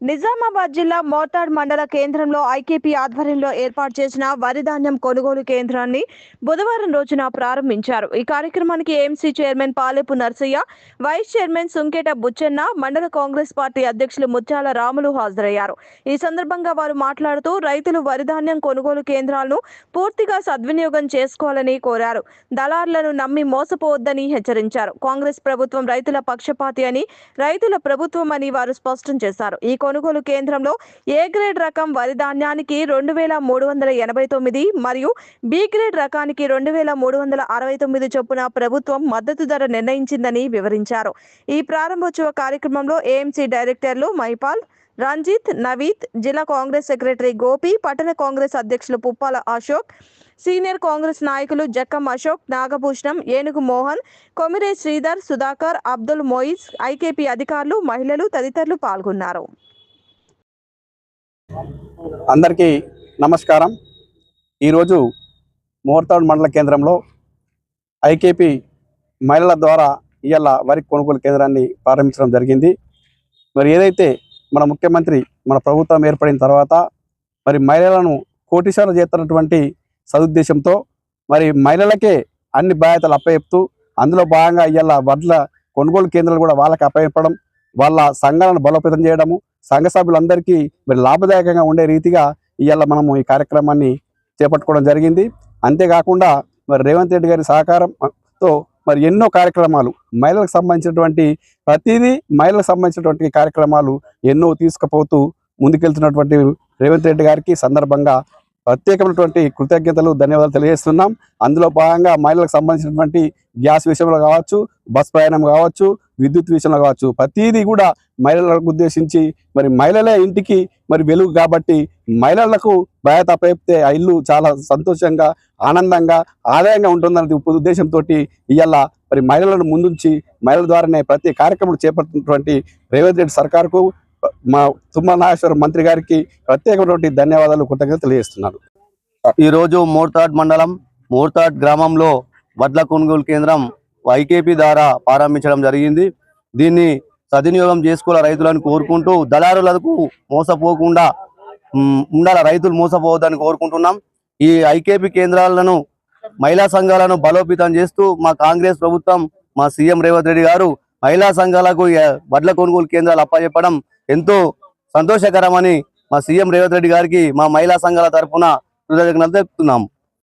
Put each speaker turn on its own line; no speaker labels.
నిజామాబాద్ జిల్లా మోతాడ్ మండల కేంద్రంలో ఐకేపీ ఆధ్వర్యంలో ఏర్పాటు చేసిన వరి ధాన్యం కొనుగోలు కేంద్రాన్ని బుధవారం రోజున ప్రారంభించారు. ఈ కార్యక్రమానికి AMC chairman Palepu Narsayya vice chairman Sunketa Bucchanna మండల కాంగ్రెస్ పార్టీ అధ్యక్షులు ముత్యాల రాములు హాజరయ్యారు. ఈ సందర్భంగా వారు మాట్లాడుతూ రైతులు వరి ధాన్యం కొనుగోలు కేంద్రాలను పూర్తిగా సద్వినియోగం చేసుకోవాలని కోరారు. దళారులను నమ్మి మోసపోవద్దని హెచ్చరించారు. కాంగ్రెస్ ప్రభుత్వం రైతుల పక్షపాతి అని రైతుల ప్రభుత్వం అని వారు స్పష్టం చేశారు. ఈ కొనుగోలు కేంద్రంలో ఏ గ్రేడ్ రకం వరి ధాన్యానికి రెండు వేల మూడు వందల ఎనభై తొమ్మిది మరియు బి గ్రేడ్ రకానికి రెండు వేల మూడు వందల అరవై తొమ్మిది చొప్పున ప్రభుత్వం మద్దతు ధర నిర్ణయించిందని వివరించారు. ఈ ప్రారంభోత్సవ కార్యక్రమంలో ఏఎంసీ డైరెక్టర్లు మైపాల్ రంజిత్ నవీత్ జిల్లా కాంగ్రెస్ సెక్రటరీ గోపి పట్టణ కాంగ్రెస్ అధ్యక్షులు పుప్పాల అశోక్ సీనియర్ కాంగ్రెస్ నాయకులు జక్కం అశోక్ నాగభూషణం ఏనుగు మోహన్ కొమిరే శ్రీధర్ సుధాకర్ అబ్దుల్ మొయిజ్ ఐకేపీ అధికారులు మహిళలు తదితరులు పాల్గొన్నారు.
అందరికీ నమస్కారం. ఈరోజు మోర్తాడు మండల కేంద్రంలో ఐకేపీ మహిళల ద్వారా ఇవాళ వరి కొనుగోలు కేంద్రాన్ని ప్రారంభించడం జరిగింది. మరి ఏదైతే మన ముఖ్యమంత్రి మన ప్రభుత్వం ఏర్పడిన తర్వాత మరి మహిళలను కోటీశ్వరం చేస్తున్నటువంటి సదుద్దేశంతో మరి మహిళలకే అన్ని బాధ్యతలు అప్పచెప్తూ అందులో భాగంగా ఇవాళ వడ్ల కొనుగోలు కేంద్రాలు కూడా వాళ్ళకి అప్పచెప్పడం వాళ్ళ సంఘాలను బలోపేతం చేయడము సంఘ సభ్యులందరికీ మరి లాభదాయకంగా ఉండే రీతిగా ఇవాళ మనము ఈ కార్యక్రమాన్ని చేపట్టుకోవడం జరిగింది. అంతేకాకుండా మరి రేవంత్ రెడ్డి గారి సహకారంతో మరి ఎన్నో కార్యక్రమాలు మహిళలకు సంబంధించినటువంటి ప్రతిదీ మహిళలకు సంబంధించినటువంటి కార్యక్రమాలు ఎన్నో తీసుకుపోతూ ముందుకెళ్తున్నటువంటి రేవంత్ రెడ్డి గారికి సందర్భంగా ప్రత్యేకమైనటువంటి కృతజ్ఞతలు ధన్యవాదాలు తెలియజేస్తున్నాం. అందులో భాగంగా మహిళలకు సంబంధించినటువంటి గ్యాస్ విషయంలో కావచ్చు బస్ ప్రయాణం కావచ్చు విద్యుత్ విషయంలో కావచ్చు ప్రతిదీ కూడా మహిళలకు ఉద్దేశించి మరి మహిళలే ఇంటికి మరి వెలుగు కాబట్టి మహిళలకు బాధ్యత అప్పచెప్తే ఆ ఇల్లు చాలా సంతోషంగా ఆనందంగా ఆదాయంగా ఉంటుందనే ఉద్దేశంతో ఇవాళ మరి మహిళలను ముందుంచి మహిళల ద్వారానే ప్రతి కార్యక్రమం చేపడుతున్నటువంటి రేవంత్ రెడ్డి సర్కార్కు మా తుమ్మల నాగేశ్వర మంత్రి గారికి ప్రత్యేకమైనటువంటి ధన్యవాదాలు కృతజ్ఞత తెలియజేస్తున్నాను.
ఈరోజు మోర్తాడ్ మండలం మోర్తాడ్ గ్రామంలో వడ్ల కొనుగోలు కేంద్రం వైకేపీ ద్వారా ప్రారంభించడం జరిగింది. దీన్ని సద్వినియోగం చేసుకోవాలి రైతులను కోరుకుంటూ దళారులకు మోసపోకుండా ఉండాల ఉండాలి రైతులు మోసపోవద్దని కోరుకుంటున్నాం. ఈ ఐకేపీ కేంద్రాలను మహిళా సంఘాలను బలోపేతం చేస్తూ మా కాంగ్రెస్ ప్రభుత్వం మా సీఎం రేవంత్ రెడ్డి గారు మహిళా సంఘాలకు వడ్ల కొనుగోలు కేంద్రాలు అప్పచెప్పడం ఎంతో సంతోషకరమని మా సీఎం రేవంత్ రెడ్డి గారికి మా మహిళా సంఘాల తరఫున కృతజ్ఞతలు తెలుపుతున్నాము